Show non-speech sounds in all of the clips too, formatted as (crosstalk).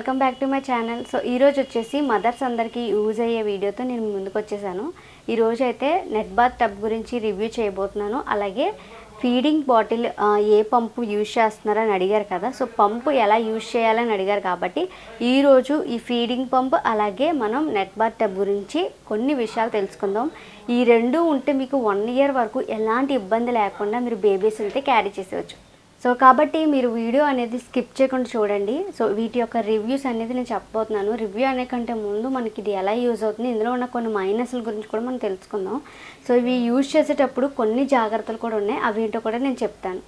Welcome back to my channel. So ఈరోజు వచ్చేసి mothers అందరికీ యూజ్ అయ్యే వీడియోతో నేను ముందుకు వచ్చేసాను. ఈరోజు అయితే నెట్ బాత్ టబ్ గురించి రివ్యూ చేయబోతున్నాను. అలాగే ఫీడింగ్ బాటిల్ ఏ పంపు యూజ్ చేస్తున్నారని అడిగారు కదా. సో పంపు ఎలా యూజ్ చేయాలని అడిగారు కాబట్టి ఈరోజు ఈ ఫీడింగ్ పంప్ అలాగే మనం నెట్ బాత్ టబ్ గురించి కొన్ని విషయాలు తెలుసుకుందాం. ఈ రెండు ఉంటే మీకు వన్ ఇయర్ వరకు ఎలాంటి ఇబ్బంది లేకుండా మీరు బేబీస్ అయితే క్యారీ చేసేవచ్చు. సో కాబట్టి మీరు వీడియో అనేది స్కిప్ చేయకుండా చూడండి. సో వీటి యొక్క రివ్యూస్ అనేది నేను చెప్పబోతున్నాను. రివ్యూ అనే కంటే ముందు మనకి ఇది ఎలా యూజ్ అవుతుంది? ఇందులో ఉన్న కొన్ని మైనస్ల గురించి కూడా మనం తెలుసుకుందాం. సో ఇవి యూజ్ చేసేటప్పుడు కొన్ని జాగ్రత్తలు కూడా ఉన్నాయి. అవి ఏంటో కూడా నేను చెప్తాను.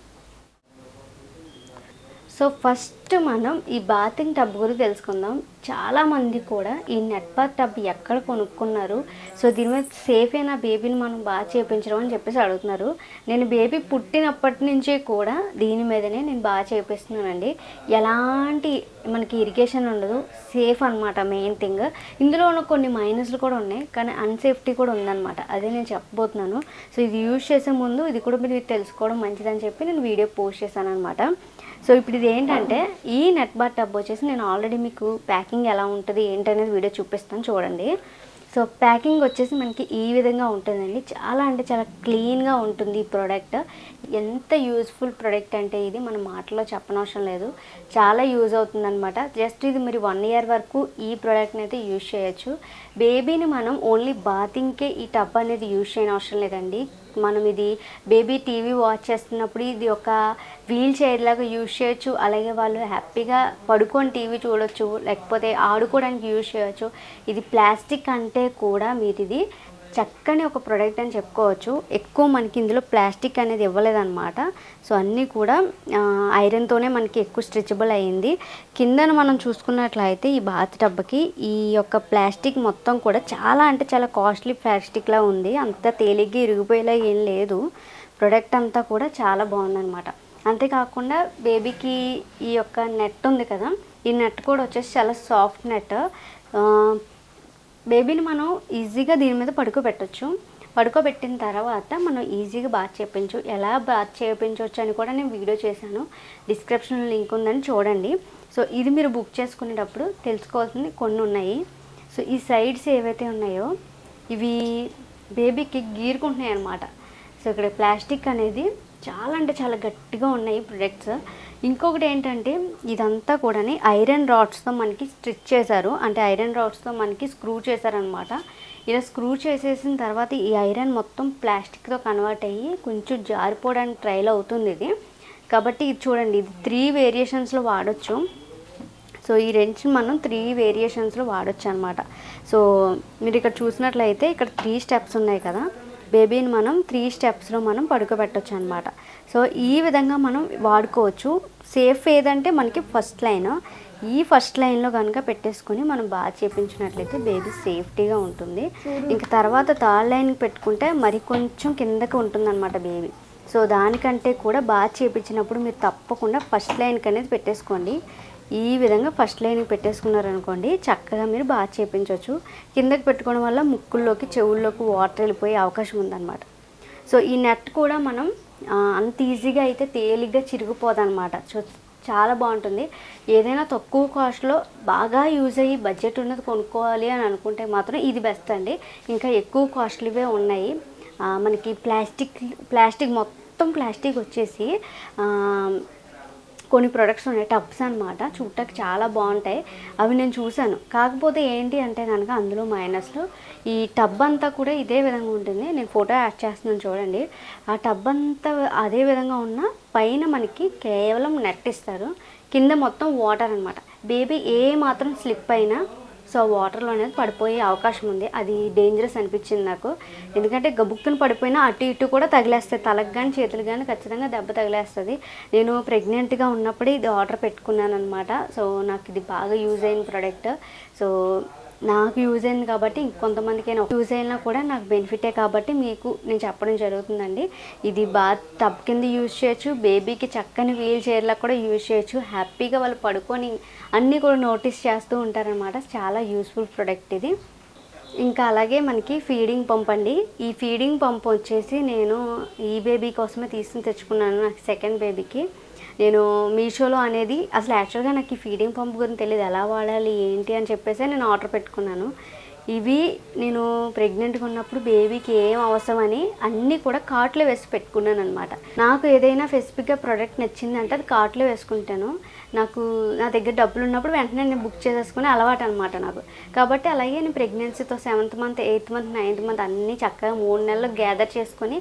సో ఫస్ట్ మనం ఈ బాతింగ్ టబ్ గురించి తెలుసుకుందాం. చాలామంది కూడా ఈ నెట్ టబ్ ఎక్కడ కొనుక్కున్నారు? సో దీని మీద సేఫ్ అయిన బేబీని మనం బాగా చేయించడం అని చెప్పేసి అడుగుతున్నారు. నేను బేబీ పుట్టినప్పటి నుంచే కూడా దీని మీదనే నేను బాగా చేపిస్తున్నానండి. ఎలాంటి మనకి ఇరిగేషన్ ఉండదు. సేఫ్ అనమాట మెయిన్ థింగ్ ఇందులో ఉన్న కొన్ని మైనస్లు కూడా ఉన్నాయి. కానీ అన్సేఫ్టీ కూడా ఉందన్నమాట. అదే నేను చెప్పబోతున్నాను. సో ఇది యూజ్ చేసే ముందు ఇది కూడా మీరు తెలుసుకోవడం మంచిదని చెప్పి నేను వీడియో పోస్ట్ చేశాను అనమాట సో ఇప్పుడు ఇది ఏంటంటే ఈ నెట్ బార్ టబ్ వచ్చేసి నేను ఆల్రెడీ మీకు ప్యాకింగ్ ఎలా ఉంటుంది ఏంటనేది వీడియో చూపిస్తాను చూడండి. సో ప్యాకింగ్ వచ్చేసి మనకి ఈ విధంగా ఉంటుందండి. చాలా అంటే చాలా క్లీన్గా ఉంటుంది ఈ ప్రోడక్ట్. ఎంత యూజ్ఫుల్ ప్రోడక్ట్ అంటే ఇది మన మాటలో చెప్పనవసరం లేదు. చాలా యూజ్ అవుతుందన్నమాట. జస్ట్ ఇది మరి వన్ ఇయర్ వరకు ఈ ప్రోడక్ట్ని అయితే యూజ్ చేయొచ్చు. బేబీని మనం ఓన్లీ బాతింగ్కే ఈ టబ్ అనేది యూజ్ చేయని అవసరం లేదండి. మనం ఇది బేబీ టీవీ వాచ్ చేస్తున్నప్పుడు ఇది ఒక వీల్ చైర్ లాగా యూజ్ చేయొచ్చు. అలాగే వాళ్ళు హ్యాపీగా పడుకొని టీవీ చూడొచ్చు. లేకపోతే ఆడుకోవడానికి యూజ్ చేయొచ్చు. ఇది ప్లాస్టిక్ అంటే కూడా మీరు ఇది చక్కని ఒక ప్రోడక్ట్ అని చెప్పుకోవచ్చు. ఎక్కువ మనకి ఇందులో ప్లాస్టిక్ అనేది ఇవ్వలేదన్నమాట. సో అన్నీ కూడా ఐరన్తోనే మనకి ఎక్కువ స్ట్రెచబుల్ అయ్యింది కిందన మనం చూసుకున్నట్లయితే ఈ బాత్ టబ్కి ఈ యొక్క ప్లాస్టిక్ మొత్తం కూడా చాలా అంటే చాలా కాస్ట్లీ ప్లాస్టిక్లా ఉంది. అంత తేలిగ్గా ఇరిగిపోయేలా ఏం లేదు. ప్రొడక్ట్ అంతా కూడా చాలా బాగుందన్నమాట. అంతేకాకుండా బేబీకి ఈ యొక్క నెట్ ఉంది కదా. ఈ నెట్ కూడా వచ్చేసి చాలా సాఫ్ట్ నెట్ బేబీని మనం ఈజీగా దీని మీద పడుకోబెట్టచ్చు. పడుకోబెట్టిన తర్వాత మనం ఈజీగా బాత్ చేయించు ఎలా బాత్ చేయించవచ్చు అని కూడా నేను వీడియో చేశాను. డిస్క్రిప్షన్లో లింక్ ఉందని చూడండి. సో ఇది మీరు బుక్ చేసుకునేటప్పుడు తెలుసుకోవాల్సింది కొన్ని ఉన్నాయి. సో ఈ సైడ్స్ ఏవైతే ఉన్నాయో ఇవి బేబీకి గీరుకుంటున్నాయి అన్నమాట సో ఇక్కడ ప్లాస్టిక్ అనేది చాలా అంటే చాలా గట్టిగా ఉన్నాయి ప్రొడక్ట్స్. ఇంకొకటి ఏంటంటే ఇదంతా కూడాని ఐరన్ రాడ్స్తో మనకి స్టిచ్ చేశారు. అంటే ఐరన్ రాడ్స్తో మనకి స్క్రూ చేశారనమాట. ఇలా స్క్రూ చేసేసిన తర్వాత ఈ ఐరన్ మొత్తం ప్లాస్టిక్తో కన్వర్ట్ అయ్యి కొంచెం జారిపోవడానికి ట్రైల్ అవుతుంది ఇది. కాబట్టి ఇది చూడండి ఇది త్రీ వేరియేషన్స్లో వాడచ్చు. సో ఈ రెంచ్ మనం త్రీ వేరియేషన్స్లో వాడచ్చు అనమాట సో మీరు ఇక్కడ చూసినట్లయితే ఇక్కడ త్రీ స్టెప్స్ ఉన్నాయి కదా. బేబీని మనం త్రీ స్టెప్స్లో మనం పడుకోబెట్టచ్చు అనమాట సో ఈ విధంగా మనం వాడుకోవచ్చు. సేఫ్ ఏదంటే మనకి ఫస్ట్ లైన్. ఈ ఫస్ట్ లైన్లో కనుక పెట్టేసుకొని మనం బాగా చేపించినట్లయితే బేబీ సేఫ్టీగా ఉంటుంది. ఇంకా తర్వాత థర్డ్ లైన్ పెట్టుకుంటే మరి కొంచెం కిందకి ఉంటుందన్నమాట బేబీ. సో దానికంటే కూడా బాగా చేపించినప్పుడు మీరు తప్పకుండా ఫస్ట్ లైన్కి అనేది పెట్టేసుకోండి. ఈ విధంగా ఫస్ట్ లైన్కి పెట్టేసుకున్నారనుకోండి చక్కగా మీరు బాగా చేపించవచ్చు కిందకి పెట్టుకోవడం వల్ల ముక్కుల్లోకి చెవుల్లోకి వాటర్ వెళ్ళిపోయే అవకాశం ఉందన్నమాట. సో ఈ నెట్ కూడా మనం అంత ఈజీగా అయితే తేలిగ్గా చిరిగిపోదన్నమాట. సో చాలా బాగుంటుంది. ఏదైనా తక్కువ కాస్ట్లో బాగా యూజ్ అయ్యి బడ్జెట్ ఉన్నది కొనుక్కోవాలి అని అనుకుంటే మాత్రం ఇది బెస్ట్ అండి. ఇంకా ఎక్కువ కాస్ట్లీవే ఉన్నాయి. మనకి ప్లాస్టిక్ ప్లాస్టిక్ మొత్తం ప్లాస్టిక్ వచ్చేసి కొన్ని ప్రొడక్ట్స్ ఉన్నాయి టబ్స్ అనమాట చూడటానికి చాలా బాగుంటాయి. అవి నేను చూశాను. కాకపోతే ఏంటి అంటే కనుక అందులో మైనస్లో ఈ టబ్ అంతా కూడా ఇదే విధంగా ఉంటుంది. నేను ఫోటో యాడ్ చేస్తున్నాను చూడండి. ఆ టబ్ అంతా అదే విధంగా ఉన్న పైన మనకి కేవలం నెట్ ఇస్తారు. కింద మొత్తం వాటర్ అనమాట బేబీ ఏ మాత్రం స్లిప్ అయినా సో వాటర్లో అనేది పడిపోయే అవకాశం ఉంది. అది డేంజరస్ అనిపించింది నాకు. ఎందుకంటే గబుక్కుని పడిపోయినా అటు ఇటు కూడా తగిలేస్తాయి. తలకు కానీ చేతులు కానీ ఖచ్చితంగా దెబ్బ తగిలేస్తుంది. నేను ప్రెగ్నెంట్గా ఉన్నప్పుడే ఇది ఆర్డర్ పెట్టుకున్నాను అనమాట సో నాకు ఇది బాగా యూజ్ అయిన ప్రోడక్ట్ సో నాకు యూజ్ అయింది కాబట్టి ఇంకొంతమందికైనా యూజ్ అయినా కూడా నాకు బెనిఫిటే కాబట్టి మీకు నేను చెప్పడం జరుగుతుందండి. ఇది బాగా టబ్ కింద యూజ్ చేయొచ్చు బేబీకి చక్కని వీల్ చైర్లకు కూడా యూజ్ చేయొచ్చు. హ్యాపీగా వాళ్ళు పడుకొని అన్నీ కూడా నోటీస్ చేస్తూ ఉంటారనమాట చాలా యూస్ఫుల్ ప్రోడక్ట్ ఇది. ఇంకా అలాగే మనకి ఫీడింగ్ పంప్ అండి. ఈ ఫీడింగ్ పంప్ వచ్చేసి నేను ఈ బేబీ కోసమే తీసుకుని తెచ్చుకున్నాను నాకు సెకండ్ బేబీకి నేను మీషోలో అనేది అసలు యాక్చువల్గా నాకు ఈ ఫీడింగ్ పంప్ గురించి తెలియదు. ఎలా వాడాలి ఏంటి అని చెప్పేసి నేను ఆర్డర్ పెట్టుకున్నాను. ఇవి నేను ప్రెగ్నెంట్గా ఉన్నప్పుడు బేబీకి ఏం అవసరమని అన్నీ కూడా కార్ట్లో వేసి పెట్టుకున్నాను అనమాట నాకు ఏదైనా స్పెసిఫిక్గా ప్రోడక్ట్ నచ్చిందంటే అది కార్ట్లో వేసుకుంటాను. నాకు నా దగ్గర డబ్బులు ఉన్నప్పుడు వెంటనే నేను బుక్ చేసేసుకునే అలవాటు అనమాట నాకు. కాబట్టి అలాగే నేను ప్రెగ్నెన్సీతో seventh month eighth month ninth month అన్నీ చక్కగా మూడు నెలలు గ్యాదర్ చేసుకొని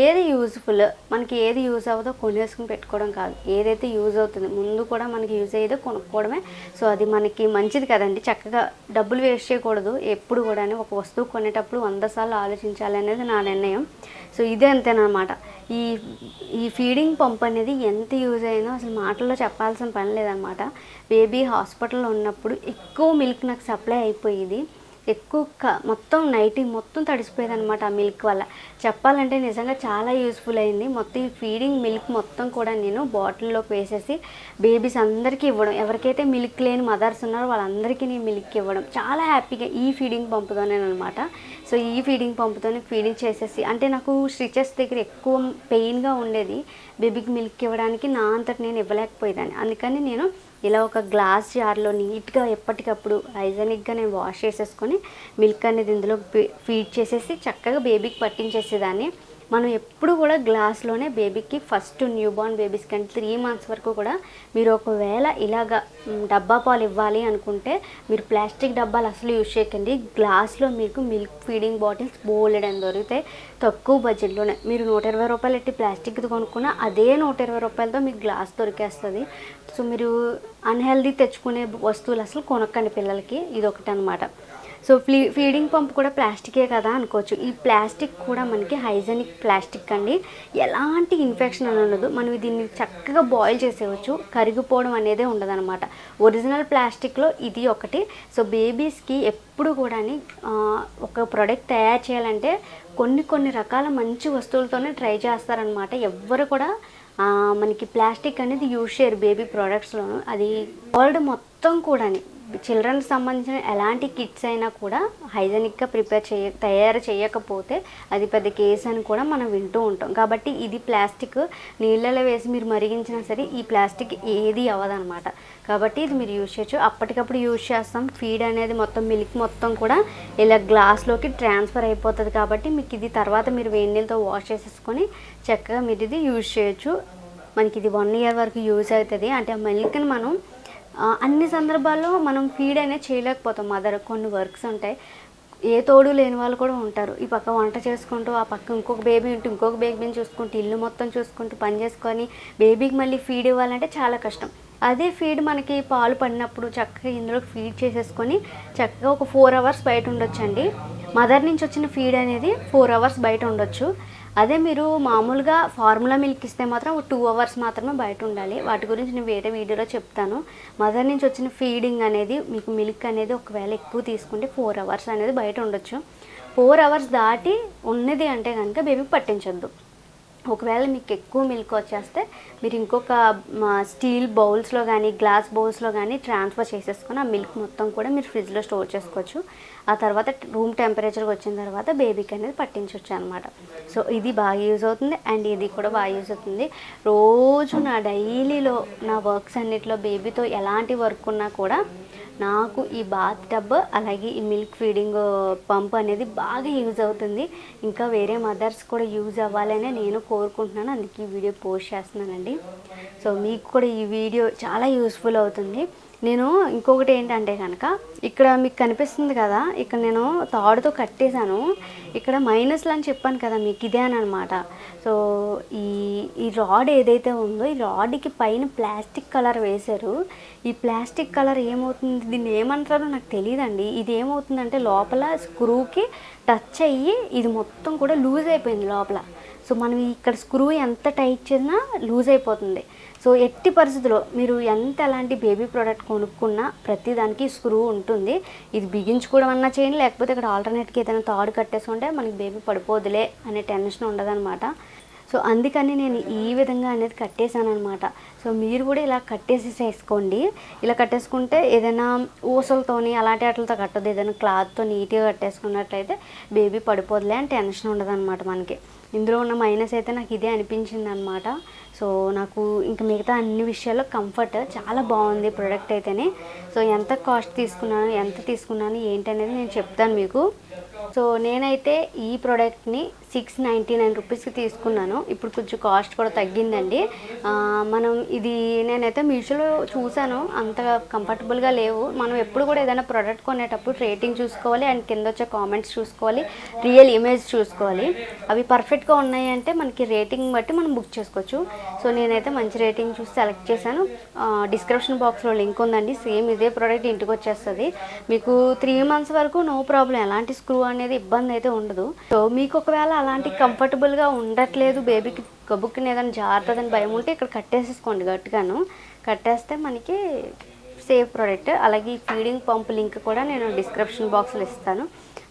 ఏది యూజ్ఫుల్ మనకి ఏది యూజ్ అవ్వదో కొనేసుకుని పెట్టుకోవడం కాదు. ఏదైతే యూజ్ అవుతుంది ముందు కూడా మనకి యూజ్ అయ్యేదో కొనుక్కోవడమే. సో అది మనకి మంచిది కదండి. చక్కగా డబ్బులు వేస్ట్ చేయకూడదు. ఎప్పుడు కూడా ఒక వస్తువు కొనేటప్పుడు వంద సార్లు ఆలోచించాలి అనేది నా నిర్ణయం. సో ఇదే అంతేనమాట ఈ ఈ ఫీడింగ్ పంప్ అనేది ఎంత యూజ్ అయిందో అసలు మాటల్లో చెప్పాల్సిన పని లేదనమాట బేబీ హాస్పిటల్లో ఉన్నప్పుడు ఎక్కువ మిల్క్ నాకు సప్లై అయిపోయేది. ఎక్కువ మొత్తం నైట్ మొత్తం తడిసిపోయేది అనమాట ఆ మిల్క్ వల్ల. చెప్పాలంటే నిజంగా చాలా యూస్ఫుల్ అయింది. మొత్తం ఈ ఫీడింగ్ మిల్క్ మొత్తం కూడా నేను బాటిల్లోకి వేసేసి బేబీస్ అందరికీ ఇవ్వడం. ఎవరికైతే మిల్క్ లేని మదర్స్ ఉన్నారో వాళ్ళందరికీ నేను మిల్క్ ఇవ్వడం. చాలా హ్యాపీగా ఈ ఫీడింగ్ పంపుతోనే అనమాట సో ఈ ఫీడింగ్ పంపుతోనే ఫీడింగ్ చేసేసి అంటే నాకు స్టిచెస్ దగ్గర ఎక్కువ పెయిన్గా ఉండేది. బేబీకి మిల్క్ ఇవ్వడానికి నా అంతటి నేను ఇవ్వలేకపోయేదాన్ని. అందుకని నేను ఇలా ఒక గ్లాస్ జార్లో నీట్గా ఎప్పటికప్పుడు హైజెనిక్గా నేను వాష్ చేసేసుకొని మిల్క్ అనేది ఇందులో ఫీడ్ చేసేసి చక్కగా బేబీకి పట్టించేసేదాన్ని. మనం ఎప్పుడు కూడా గ్లాస్లోనే బేబీకి ఫస్ట్ న్యూ బోర్న్ బేబీస్ కంటే త్రీ మంత్స్ వరకు కూడా మీరు ఒకవేళ ఇలాగ డబ్బా పాలు ఇవ్వాలి అనుకుంటే మీరు ప్లాస్టిక్ డబ్బాలు అసలు యూజ్ చేయకండి. గ్లాస్లో మీకు మిల్క్ ఫీడింగ్ బాటిల్స్ బోలెడని దొరుకుతాయి తక్కువ బడ్జెట్లోనే. మీరు నూట ఇరవై రూపాయలు ఎట్టి ప్లాస్టిక్ది కొనుక్కున్నా అదే నూట ఇరవై రూపాయలతో మీకు గ్లాస్ దొరికేస్తుంది. సో మీరు అన్హెల్దీ తెచ్చుకునే వస్తువులు అసలు కొనక్కండి పిల్లలకి. ఇది ఒకటి అనమాట సో ఫ్లీ ఫీడింగ్ పంప్ కూడా ప్లాస్టికే కదా అనుకోవచ్చు. ఈ ప్లాస్టిక్ కూడా మనకి హైజెనిక్ ప్లాస్టిక్ అండి. ఎలాంటి ఇన్ఫెక్షన్ అని ఉండదు. మనం దీన్ని చక్కగా బాయిల్ చేసేయచ్చు. కరిగిపోవడం అనేది ఉండదన్నమాట. ఒరిజినల్ ప్లాస్టిక్లో ఇది ఒకటి. సో బేబీస్కి ఎప్పుడు కూడా ఒక ప్రోడక్ట్ తయారు చేయాలంటే కొన్ని కొన్ని రకాల మంచి వస్తువులతోనే ట్రై చేస్తారనమాట ఎవ్వరు కూడా మనకి ప్లాస్టిక్ అనేది యూజ్ చేయరు బేబీ ప్రోడక్ట్స్లోను. అది వరల్డ్ మొత్తం కూడా చిల్డ్రన్కి సంబంధించిన ఎలాంటి కిట్స్ అయినా కూడా హైజెనిక్గా ప్రిపేర్ చేయ తయారు చేయకపోతే అది పెద్ద కేసు అని కూడా మనం వింటూ ఉంటాం. కాబట్టి ఇది ప్లాస్టిక్ నీళ్ళలో వేసి మీరు మరిగించినా సరే ఈ ప్లాస్టిక్ ఏది అవ్వదనమాట కాబట్టి ఇది మీరు యూజ్ చేయొచ్చు. అప్పటికప్పుడు యూజ్ చేస్తాం. ఫీడ్ అనేది మొత్తం మిల్క్ మొత్తం కూడా ఇలా గ్లాస్లోకి ట్రాన్స్ఫర్ అయిపోతుంది కాబట్టి మీకు ఇది తర్వాత మీరు వేడి నీళ్ళతో వాష్ చేసేసుకొని చక్కగా మీరు ఇది యూజ్ చేయొచ్చు. మనకి ఇది వన్ ఇయర్ వరకు యూజ్ అవుతుంది. అంటే ఆ మిల్క్ని మనం అన్ని సందర్భాల్లో మనం ఫీడ్ అనేది చేయలేకపోతాం మదర్ కొన్ని వర్క్స్ ఉంటాయి. ఏ తోడు లేని వాళ్ళు కూడా ఉంటారు. ఈ పక్క వంట చేసుకుంటూ ఆ పక్క ఇంకొక బేబీ ఉంటూ ఇంకొక బేబీని చూసుకుంటూ ఇల్లు మొత్తం చూసుకుంటూ పని చేసుకొని బేబీకి మళ్ళీ ఫీడ్ ఇవ్వాలంటే చాలా కష్టం. అదే ఫీడ్ మనకి పాలు పడినప్పుడు చక్కగా ఇందులో ఫీడ్ చేసేసుకొని చక్కగా ఒక ఫోర్ అవర్స్ బయట ఉండొచ్చండి. మదర్ నుంచి వచ్చిన ఫీడ్ అనేది ఫోర్ అవర్స్ బయట ఉండొచ్చు. అదే మీరు మామూలుగా ఫార్ములా మిల్క్ ఇస్తే మాత్రం ఒక టూ అవర్స్ మాత్రమే బయట ఉండాలి. వాటి గురించి నేను వేరే వీడియోలో చెప్తాను. మదర్ నుంచి వచ్చిన ఫీడింగ్ అనేది మీకు మిల్క్ అనేది ఒకవేళ ఎక్కువ తీసుకుంటే ఫోర్ అవర్స్ అనేది బయట ఉండొచ్చు. ఫోర్ అవర్స్ దాటి ఉన్నది అంటే కనుక బేబీకి పట్టించొద్దు. ఒకవేళ మీకు ఎక్కువ మిల్క్ వచ్చేస్తే మీరు ఇంకొక మా స్టీల్ బౌల్స్లో కానీ గ్లాస్ బౌల్స్లో కానీ ట్రాన్స్ఫర్ చేసేసుకొని ఆ మిల్క్ మొత్తం కూడా మీరు ఫ్రిడ్జ్లో స్టోర్ చేసుకోవచ్చు. ఆ తర్వాత రూమ్ టెంపరేచర్కి వచ్చిన తర్వాత బేబీకి అనేది పట్టించవచ్చు అనమాట సో ఇది బాగా యూజ్ అవుతుంది అండ్ ఇది కూడా బాగా యూజ్ అవుతుంది. రోజు నా డైలీలో నా వర్క్స్ అన్నిటిలో బేబీతో ఎలాంటి వర్క్ ఉన్నా కూడా నాకు ఈ బాత్ టబ్ అలాగే ఈ మిల్క్ ఫీడింగ్ పంప్ అనేది బాగా యూజ్ అవుతుంది. ఇంకా వేరే మదర్స్ కూడా యూజ్ అవ్వాలనే నేను కోరుకుంటున్నాను. అందుకే ఈ వీడియో పోస్ట్ చేస్తున్నానండి. సో మీకు కూడా ఈ వీడియో చాలా యూస్ఫుల్ అవుతుంది. నేను ఇంకొకటి ఏంటంటే కనుక ఇక్కడ మీకు కనిపిస్తుంది కదా ఇక్కడ నేను తాడుతో కట్టేశాను. ఇక్కడ మైనస్లు అని చెప్పాను కదా మీకు ఇదే అని అనమాట సో ఈ ఈ రాడ్ ఏదైతే ఉందో ఈ రాడ్కి పైన ప్లాస్టిక్ కలర్ వేశారు. ఈ ప్లాస్టిక్ కలర్ ఏమవుతుంది దీన్ని ఏమంటారో నాకు తెలియదండి. ఇది ఏమవుతుందంటే లోపల స్క్రూకి టచ్ అయ్యి ఇది మొత్తం కూడా లూజ్ అయిపోయింది లోపల. సో మనం ఇక్కడ స్క్రూ ఎంత టైట్ చేసినా లూజ్ అయిపోతుంది. సో ఎట్టి పరిస్థితుల్లో మీరు ఎంత ఎలాంటి బేబీ ప్రోడక్ట్ కొనుక్కున్నా ప్రతి దానికి స్క్రూ ఉంటుంది. ఇది బిగించుకోవడం అన్నా చేయండి లేకపోతే ఇక్కడ ఆల్టర్నేట్కి ఏదైనా తాడు కట్టేసుకుంటే మనకి బేబీ పడిపోదులే అనే టెన్షన్ ఉండదన్నమాట. సో అందుకని నేను ఈ విధంగా అనేది కట్టేశాను అనమాట సో మీరు కూడా ఇలా కట్టేసేసేసుకోండి. ఇలా కట్టేసుకుంటే ఏదైనా ఊసలతోని అలాంటి వాటితో కట్టదు ఏదైనా క్లాత్తో నీట్గా కట్టేసుకున్నట్లయితే బేబీ పడిపోదులే అని టెన్షన్ ఉండదు అనమాట మనకి. ఇందులో ఉన్న మైనస్ అయితే నాకు ఇదే అనిపించింది అనమాట సో నాకు ఇంకా మిగతా అన్ని విషయాల్లో కంఫర్ట్ చాలా బాగుంది ప్రోడక్ట్ అయితేనే. సో ఎంత కాస్ట్ తీసుకున్నాను ఎంత తీసుకున్నాను ఏంటి అనేది నేను చెప్తాను మీకు. సో నేనైతే ఈ ప్రోడక్ట్ని సిక్స్ నైంటీ నైన్ రూపీస్కి తీసుకున్నాను. ఇప్పుడు కొంచెం కాస్ట్ కూడా తగ్గిందండి. మనం ఇది నేనైతే మీషోలో చూశాను. అంతగా కంఫర్టబుల్గా లేవు. మనం ఎప్పుడు కూడా ఏదైనా ప్రోడక్ట్ కొనేటప్పుడు రేటింగ్ చూసుకోవాలి. అండ్ కింద వచ్చే కామెంట్స్ చూసుకోవాలి. రియల్ ఇమేజ్ చూసుకోవాలి. అవి పర్ఫెక్ట్గా ఉన్నాయి అంటే మనకి రేటింగ్ బట్టి మనం బుక్ చేసుకోవచ్చు. సో నేనైతే మంచి రేటింగ్ చూసి సెలెక్ట్ చేశాను. డిస్క్రిప్షన్ బాక్స్లో లింక్ ఉందండి. సేమ్ ఇదే ప్రోడక్ట్ ఇంటికి వచ్చేస్తుంది. మీకు త్రీ మంత్స్ వరకు నో ప్రాబ్లం. ఎలాంటి స్క్రూ అనేది ఇబ్బంది అయితే ఉండదు. సో మీకు ఒకవేళ అలాంటి కంఫర్టబుల్గా ఉండట్లేదు బేబీకి గబుక్కుని ఏదైనా జాగ్రత్తదని భయం ఉంటే ఇక్కడ కట్టేసేసుకోండి గట్టిగాను. కట్టేస్తే మనకి సేఫ్ ప్రోడక్ట్. అలాగే ఈ ఫీడింగ్ పంప్ లింక్ కూడా నేను డిస్క్రిప్షన్ బాక్స్లో ఇస్తాను.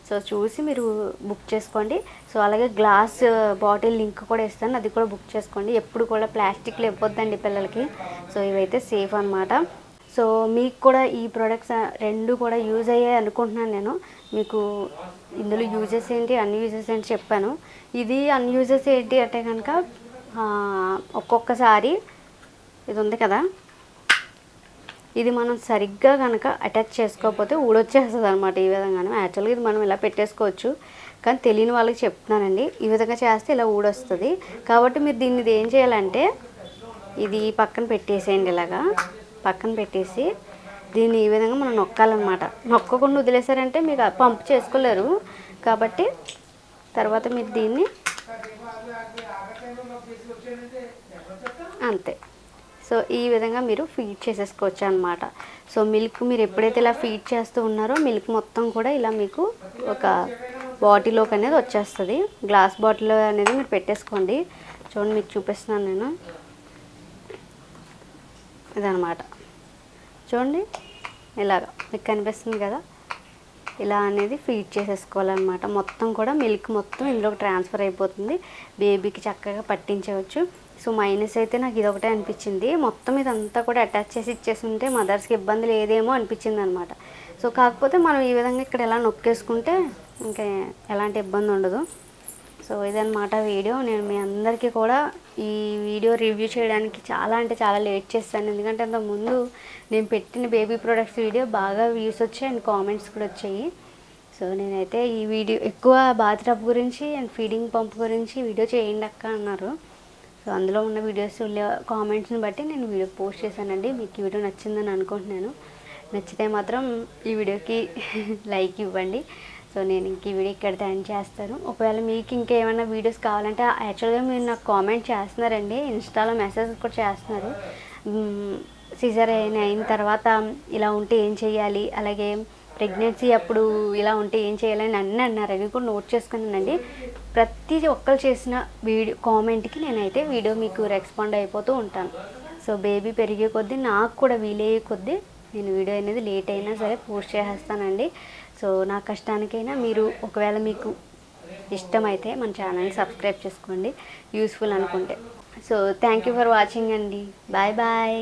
సో చూసి మీరు బుక్ చేసుకోండి. సో అలాగే గ్లాస్ బాటిల్ లింక్ కూడా ఇస్తాను. అది కూడా బుక్ చేసుకోండి. ఎప్పుడు కూడా ప్లాస్టిక్లో ఇవ్వద్దండి పిల్లలకి. సో ఇవైతే సేఫ్ అన్నమాట. సో మీకు కూడా ఈ ప్రోడక్ట్స్ రెండు కూడా యూజ్ అయ్యాయి అనుకుంటున్నాను నేను. మీకు ఇందులో యూజెస్ ఏంటి అన్యూజెస్ ఏంటి చెప్పాను. ఇది అన్యూజెస్ ఏంటి అంటే కనుక ఒక్కొక్కసారి ఇది ఉంది కదా ఇది మనం సరిగ్గా కనుక అటాచ్ చేసుకోకపోతే ఊడొచ్చేస్తుంది అనమాట ఈ విధంగానే. యాక్చువల్గా ఇది మనం ఇలా పెట్టేసుకోవచ్చు. కానీ తెలియని వాళ్ళకి చెప్తున్నానండి. ఈ విధంగా చేస్తే ఇలా ఊడొస్తుంది. కాబట్టి మీరు దీన్ని ఏం చేయాలంటే ఇది పక్కన పెట్టేసేయండి ఇలాగా. పక్కన పెట్టేసి దీన్ని ఈ విధంగా మనం నొక్కాలన్నమాట. నొక్కకుండా వదిలేసారంటే మీకు పంపు పంప్ చేసుకోలేరు. కాబట్టి తర్వాత మీరు దీన్ని అంతే. సో ఈ విధంగా మీరు ఫీడ్ చేసేసుకోవచ్చు అనమాట సో మిల్క్ మీరు ఎప్పుడైతే ఇలా ఫీడ్ చేస్తూ ఉన్నారో మిల్క్ మొత్తం కూడా ఇలా మీకు ఒక బాటిల్లోకి అనేది వచ్చేస్తుంది. గ్లాస్ బాటిల్ అనేది మీరు పెట్టేసుకోండి. చూడండి మీకు చూపిస్తున్నాను నేను. ఇదనమాట చూడండి. ఇలాగ మీకు కనిపిస్తుంది కదా? ఇలా అనేది ఫీడ్ చేసేసుకోవాలన్నమాట. మొత్తం కూడా మిల్క్ మొత్తం ఇందులోకి ట్రాన్స్ఫర్ అయిపోతుంది. బేబీకి చక్కగా పట్టించవచ్చు. సో మైనస్ అయితే నాకు ఇది ఒకటే అనిపించింది. మొత్తం ఇదంతా కూడా అటాచ్ చేసి ఇచ్చేసి ఉంటే మదర్స్కి ఇబ్బంది లేదేమో అనిపించింది అనమాట సో కాకపోతే మనం ఈ విధంగా ఇక్కడ ఎలా నొక్కేసుకుంటే ఇంకా ఎలాంటి ఇబ్బంది ఉండదు. సో ఇదన్నమాట వీడియో. నేను మీ అందరికీ కూడా ఈ వీడియో రివ్యూ చేయడానికి చాలా అంటే చాలా లేట్ చేస్తాను. ఎందుకంటే అంతకుముందు నేను పెట్టిన బేబీ ప్రొడక్ట్స్ వీడియో బాగా వ్యూస్ వచ్చాయి అండ్ కామెంట్స్ కూడా వచ్చాయి. సో నేనైతే ఈ వీడియో ఎక్కువ బాత్రప్ గురించి అండ్ ఫీడింగ్ పంప్ గురించి వీడియో చేయండి అక్క అన్నారు. సో అందులో ఉన్న వీడియోస్ కామెంట్స్ని బట్టి నేను వీడియో పోస్ట్ చేశానండి. మీకు ఈ వీడియో నచ్చిందని అనుకుంటున్నాను. నచ్చితే మాత్రం ఈ వీడియోకి (laughs) లైక్ ఇవ్వండి. సో నేను ఇంక ఈ వీడియో ఇక్కడ ఎండ్ చేస్తాను. ఒకవేళ మీకు ఇంకేమైనా వీడియోస్ కావాలంటే యాక్చువల్గా మీరు నాకు కామెంట్ చేస్తున్నారండి. ఇన్స్టాలో మెసేజ్ కూడా చేస్తున్నారు. సీజర్ అయిన అయిన తర్వాత ఇలా ఉంటే ఏం చేయాలి? అలాగే ప్రెగ్నెన్సీ అప్పుడు ఇలా ఉంటే ఏం చేయాలని అన్నీ అన్నారు. అవి కూడా నోట్ చేసుకున్నానండి. ప్రతి ఒక్కరు చేసిన వీడియో కామెంట్కి నేనైతే వీడియో మీకు రెస్పాండ్ అయిపోతూ ఉంటాను. సో బేబీ పెరిగే కొద్దీ నాకు కూడా వీలయ్యే కొద్దీ నేను వీడియో అనేది లేట్ అయినా సరే పోస్ట్ చేసేస్తానండి సో నా కష్టానికైనా మీరు ఒకవేళ మీకు ఇష్టమైతే మన ఛానల్ని సబ్స్క్రైబ్ చేసుకోండి. యూస్ఫుల్ అనుకుంటే. So thank you for watching అండి. Bye bye.